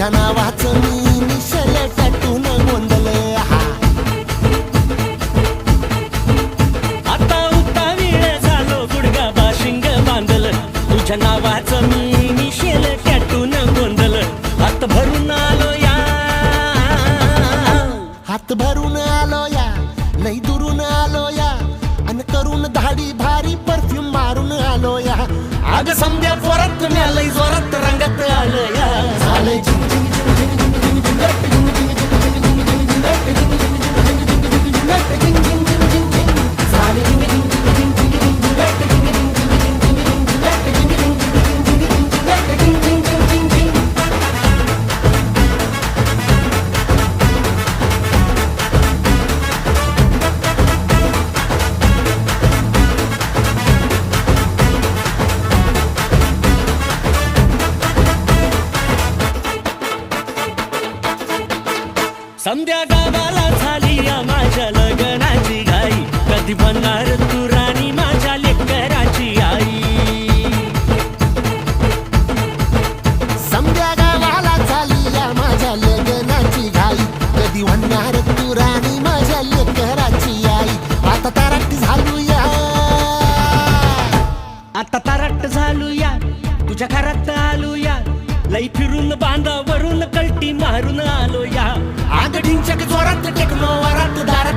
तुझ्या नावाचं मी निशल टाटून गोंधले हा. आता उतावीळ झालो गुडगा बाशिंग बांधल. तुझ्या नावाचं मी निशेल टाटून गोंधल हात भरून आलो या. हात भरून आलो लई दुरून आलो या. अन करून धाडी भारी परफ्यूम मारून आलो या. आग समजा परत म्यालय जोरात रंगत आलो या. झालं संध्या गावाला झाली या माझ्या लग्नाची घाई. कधी बनणार तू राणी माझ्या लेकराची आई? संध्या गावाला झाली या माझ्या लग्नाची घाई. कधी म्हणणार तू राणी माझ्या लेकराची आई? आता ताराटी झालू या. आता तारट झालू या. तुझ्या घरात आलो या. लई फिरून बांधावरून कलटी मारून Atletek no arattu dara